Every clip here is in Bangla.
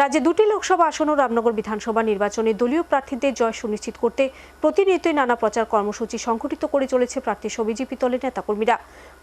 রাজ্যে দুটি লোকসভা আসন ও রামনগর বিধানসভা নির্বাচনে দলীয় প্রার্থীদের জয় সুনিশ্চিত করতে প্রতিনিয়তই নানা প্রচার কর্মসূচি সংঘটিত করে চলেছে প্রার্থী সহ বিজেপি দলের নেতাকর্মীরা।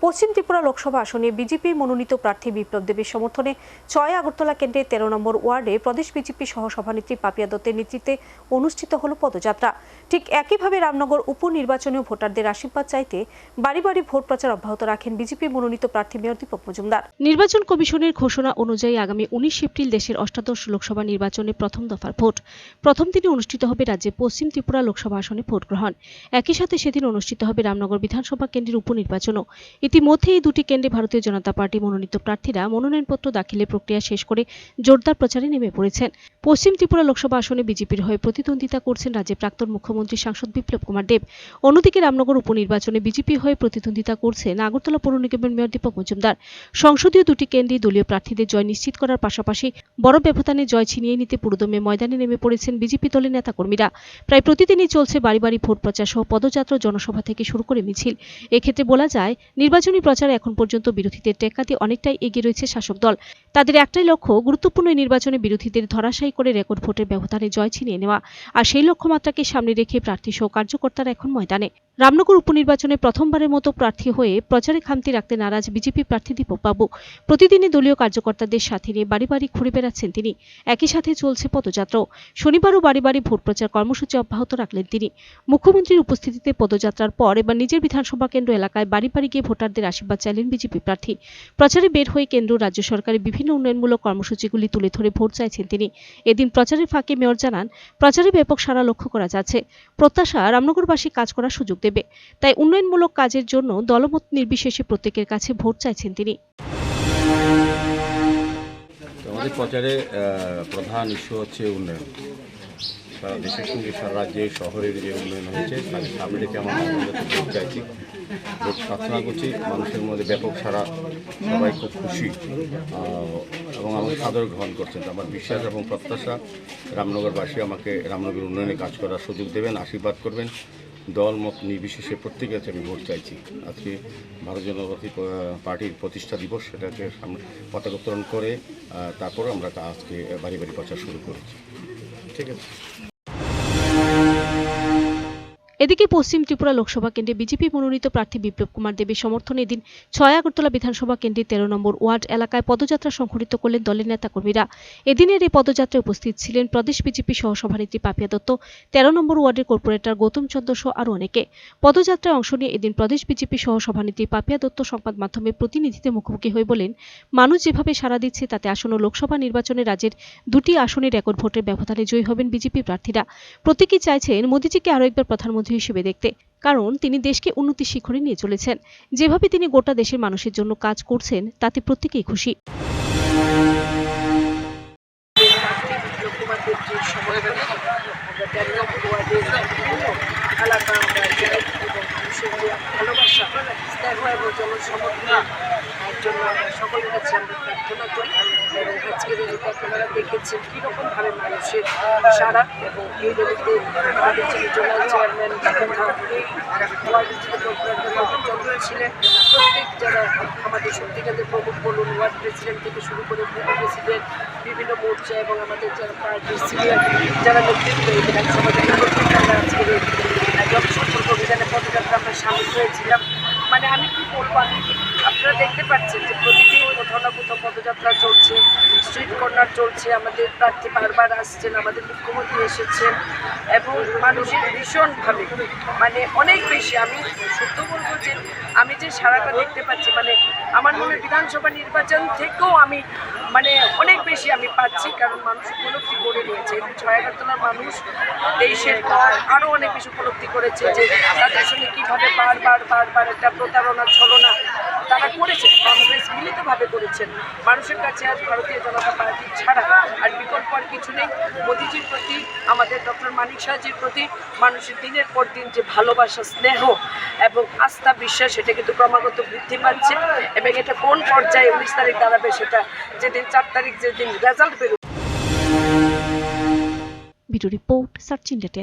পশ্চিম ত্রিপুরা লোকসভা আসনে বিজেপি মনোনীত প্রার্থী বিপ্লব দেবের সমর্থনে ছয় আগরতলা কেন্দ্রের তেরো নম্বর ওয়ার্ডে প্রদেশ বিজেপি সহ সভানেত্রী পাপিয়া দত্তের নেতৃত্বে অনুষ্ঠিত হল পদযাত্রা। ঠিক একইভাবে রামনগর উপনির্বাচনেও ভোটারদের আশীর্বাদ চাইতে বাড়ি বাড়ি ভোট প্রচার অব্যাহত রাখেন বিজেপি মনোনীত প্রার্থী মেয়র দীপক মজুমদার। নির্বাচন কমিশনের ঘোষণা অনুযায়ী আগামী উনিশ এপ্রিল দেশের অষ্টাদশ লোকসভা নির্বাচনে প্রথম দফার ভোট। প্রথম দিনে অনুষ্ঠিত হবে রাজ্যে পশ্চিম ত্রিপুরা লোকসভা আসনে ভোট গ্রহণ। একই সাথে সেদিন অনুষ্ঠিত হবে রামনগর বিধানসভা কেন্দ্রের উপনির্বাচনও। ইতিমধ্যে এই দুটি কেন্দ্রে ভারতীয় জনতা পার্টি মনোনীত প্রার্থীরা মনোনয়নপত্র দাখিলের প্রক্রিয়া শেষ করে জোরদার প্রচারে নেমে পড়েছেন। পশ্চিম ত্রিপুরা লোকসভা আসনে বিজেপির হয়ে প্রতিদ্বন্দ্বিতা করছেন রাজ্যের প্রাক্তন মুখ্যমন্ত্রী সাংসদ বিপ্লব কুমার দেব। অন্যদিকে রামনগর উপনির্বাচনে বিজেপি হয়ে প্রতিদ্বন্দ্বিতা করছেন আগরতলা পৌর নিগমের মেয়র দীপক মজুমদার। সংসদীয় দুটি কেন্দ্রে দলীয় প্রার্থীদের জয় নিশ্চিত করার পাশাপাশি বড় ব্যবধানে জয় ছিনিয়ে নিতে পুরোদমে ময়দানে নেমে পড়েছেন বিজেপি দলের নেতাকর্মীরা। প্রায় প্রতিদিনই চলছে বাড়ি বাড়ি ভোট প্রচার সহ পদযাত্রা জনসভা থেকে শুরু করে মিছিল। এক্ষেত্রে বলা যায়, নির্বাচনী প্রচারে এখন পর্যন্ত বিরোধীদের দিয়ে অনেকটাই এগিয়ে রয়েছে শাসক দল। তাদের একটাই লক্ষ্য, গুরুত্বপূর্ণ নির্বাচনে বিরোধীদের ধরাশায়ী করে রেকর্ড ভোটের ব্যবধানে জয় ছিনিয়ে নেওয়া। আর সেই লক্ষ্যমাত্রাকে সামনে রেখে প্রার্থী সহ কার্যকর্তারা এখন ময়দানে। রামনগর উপনির্বাচনে প্রথমবারের মতো প্রার্থী হয়ে প্রচারে খামতি রাখতে নারাজ বিজেপি প্রার্থী দীপক বাবু। প্রতিদিনই দলীয় কার্যকর্তাদের সাথে নিয়ে বাড়ি বাড়ি ঘুরে বেড়াচ্ছেন তিনি। একই সাথে চলছে পদযাত্রাও শনিবারও বাড়ি বাড়ি ভোট প্রচার কর্মসূচি অব্যাহত রাখলেন তিনি। মুখ্যমন্ত্রীর উপস্থিতিতে পদযাত্রার পর এবার নিজের বিধানসভা কেন্দ্র এলাকায় বাড়ি বাড়ি গিয়ে ভোটারদের আশীর্বাদ চাইলেন বিজেপি প্রার্থী। প্রচারে বের হয়ে কেন্দ্র, রাজ্য সরকারের বিভিন্ন উন্নয়নমূলক কর্মসূচিগুলি তুলে ধরে ভোট চাইছেন তিনি। এদিন প্রচারের ফাঁকে মেয়র জানান, প্রচারে ব্যাপক সারা লক্ষ্য করা যাচ্ছে। প্রত্যাশা, রামনগরবাসী কাজ করার সুযোগ দেবে। তাই উন্নয়নমূলক কাজের জন্য দলমত নির্বিশেষে প্রত্যেকের কাছে ভোট চাইছেন তিনি। আমাদের প্রচারে প্রধান ইস্যু হচ্ছে উন্নয়ন। সারা দেশের সঙ্গে, সারা রাজ্যে, শহরের যে উন্নয়ন হয়েছে তাকে সামনে রেখে আমরা চাইছি। প্রার্থনা করছি, মানুষের মধ্যে ব্যাপক সারা, সবাই খুব খুশি। এবং আমাকে সাদর গ্রহণ করছেন। আমার বিশ্বাস এবং প্রত্যাশা রামনগরবাসী আমাকে রামনগর উন্নয়নে কাজ করার সুযোগ দেবেন, আশীর্বাদ করবেন। দল মত নির্বিশেষে প্রত্যেকের কাছে আমি ভোট চাইছি। আজকে ভারতীয় জনতা পার্টির প্রতিষ্ঠা দিবস, সেটাকে সামনে পতাকা উত্তোলন করে তারপর আমরা আজকে বাড়ি বাড়ি প্রচার শুরু করেছি। ঠিক আছে। এদিকে পশ্চিম ত্রিপুরা লোকসভা কেন্দ্রে বিজেপি মনোনীত প্রার্থী বিপ্লব কুমার দেবের সমর্থনে এদিন ছয় আগরতলা বিধানসভা কেন্দ্রের তেরো নম্বর ওয়ার্ড এলাকায় পদযাত্রা সংঘটিত করলেন দলের নেতাকর্মীরা। এদিনের এই পদযাত্রায় উপস্থিত ছিলেন প্রদেশ বিজেপি সহ সভানেত্রী পাপিয়া দত্ত, তেরো নম্বর ওয়ার্ডের কর্পোরেটর গৌতম চন্দ্র সহ আরও অনেকে। পদযাত্রায় অংশ নিয়ে এদিন প্রদেশ বিজেপি সহ সভানেত্রী পাপিয়া দত্ত সংবাদ মাধ্যমে প্রতিনিধিদের মুখোমুখি হয়ে বলেন, মানুষ যেভাবে সাড়া দিচ্ছে তাতে আসন্ন লোকসভা নির্বাচনে রাজ্যের দুটি আসনে রেকর্ড ভোটের ব্যবধানে জয়ী হবেন বিজেপি প্রার্থীরা। প্রত্যেকেই চাইছেন মোদীজিকে আরও একবার প্রধানমন্ত্রী হিসেবে দেখতে, কারণ তিনি দেশকে উন্নতির শিখরে নিয়ে চলেছেন। যেভাবে তিনি গোটা দেশের মানুষের জন্য কাজ করছেন, তাতে প্রত্যেকেই খুশি। ভালোবাসা জন্য সকলের কাছে আমরা প্রার্থনা করি। এবং আজকের রেলিতে আপনারা দেখেছেন কীরকমভাবে মানুষের সারা এবং এই রেলিতে আমাদের যিনি জোনাল চেয়ারম্যান ছিলেন প্রত্যেক যারা আমাদের সত্যিকারের প্রমুখ বলুন ওয়ার্ড প্রেসিডেন্ট থেকে শুরু করে পূর্ব প্রেসিডেন্ট, বিভিন্ন মোর্চা এবং আমাদের যারা পার্টির সিনিয়র যারা নেতৃত্ব এই বিধানসভা থেকে প্রত্যেকে আমরা আজকের জনসম্পর্ক অভিযানে পদযাত্রা আমরা সামিল হয়েছিলাম। মানে আমি কি বলব আপনারা দেখতে পাচ্ছেন যে স্ট্রিট কর্নার চলছে, আমাদের প্রার্থী বারবার আসছেন, আমাদের মুখ্যমন্ত্রী এসেছেন এবং মানুষের ভীষণভাবে মানে অনেক বেশি, আমি সত্য বলব যে আমি যে সারাটা দেখতে পাচ্ছি মানে আমার মনে বিধানসভা নির্বাচন থেকেও আমি মানে অনেক বেশি আমি পাচ্ছি, কারণ মানুষ উপলব্ধি করে নিয়েছে, এবং ছয় আগরতলার মানুষ দেশের আরও অনেক বেশি উপলব্ধি করেছে যে তাদের সঙ্গে কীভাবে বারবার বারবার একটা প্রতারণা ছলনা তারা করেছেন কংগ্রেস মিলিতভাবে করেছেন। মানুষের কাছে আজ ভারতীয় জনতা পার্টি ছাড়া আর বিকল্প আর কিছু নেই। মোদিজির প্রতি, আমাদের ডক্টর মানিক শাহজির প্রতি, মানুষের দিনের পর দিন যে ভালোবাসা, স্নেহ এবং আস্থা, বিশ্বাস, সেটা কিন্তু ক্রমাগত বৃদ্ধি পাচ্ছে এবং এটা কোন পর্যায়ে উনিশ তারিখ দাঁড়াবে সেটা যেদিন চার তারিখ যেদিন রেজাল্ট বেরোবে ভিডিও রিপোর্ট, সার্চ ইন্ডিয়া